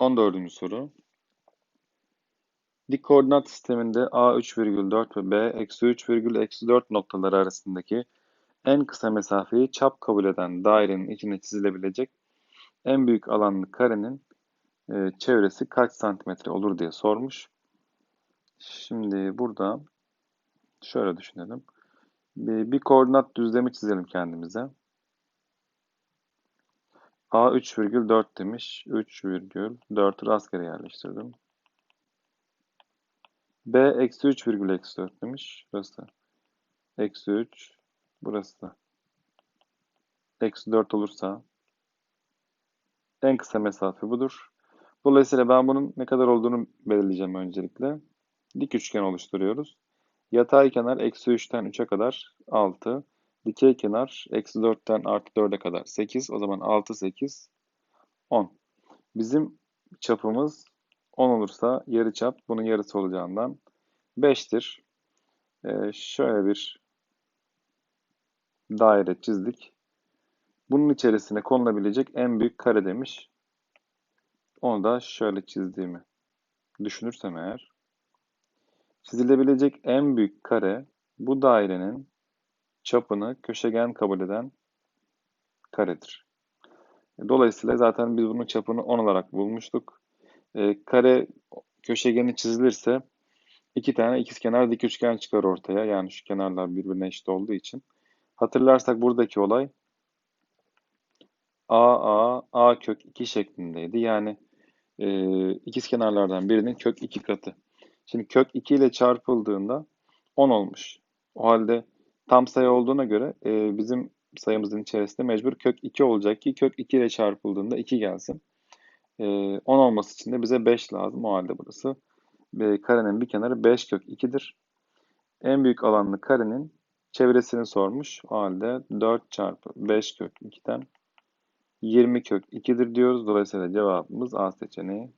14. soru. Dik koordinat sisteminde a 3,4 ve b eksi 3,4 noktaları arasındaki en kısa mesafeyi çap kabul eden dairenin içine çizilebilecek en büyük alanlı karenin e, çevresi kaç santimetre olur diye sormuş. Şimdi burada şöyle düşünelim. Bir koordinat düzlemi çizelim kendimize. A 3,4 demiş. 3,4 rastgele yerleştirdim. B eksi 3,4 demiş. Burası. Eksi 3. Burası da. Eksi 4 olursa en kısa mesafe budur. Dolayısıyla ben bunun ne kadar olduğunu belirleyeceğim öncelikle. Dik üçgen oluşturuyoruz. Yatay kenar eksi 3'ten 3'e kadar 6. Dikey kenar eksi 4'ten artı 4'e kadar 8. O zaman 6, 8, 10. Bizim çapımız 10 olursa yarı çap bunun yarısı olacağından 5'tir. Ee, şöyle bir daire çizdik. Bunun içerisine konulabilecek en büyük kare demiş. Onu da şöyle çizdiğimi düşünürsem eğer. Çizilebilecek en büyük kare bu dairenin çapını köşegen kabul eden karedir. Dolayısıyla zaten biz bunun çapını 10 olarak bulmuştuk. E, kare köşegeni çizilirse iki tane ikizkenar dik üçgen çıkar ortaya. Yani şu kenarlar birbirine eşit olduğu için. Hatırlarsak buradaki olay a a kök 2 şeklindeydi. Yani e, ikizkenarlardan birinin kök 2 katı. Şimdi kök 2 ile çarpıldığında 10 olmuş. O halde tam sayı olduğuna göre e, bizim sayımızın içerisinde mecbur kök 2 olacak ki kök 2 ile çarpıldığında 2 gelsin. E, 10 olması için de bize 5 lazım. O halde burası e, karenin bir kenarı 5 kök 2'dir. En büyük alanlı karenin çevresini sormuş. O halde 4 çarpı 5 kök 2'den 20 kök 2'dir diyoruz. Dolayısıyla cevabımız A seçeneği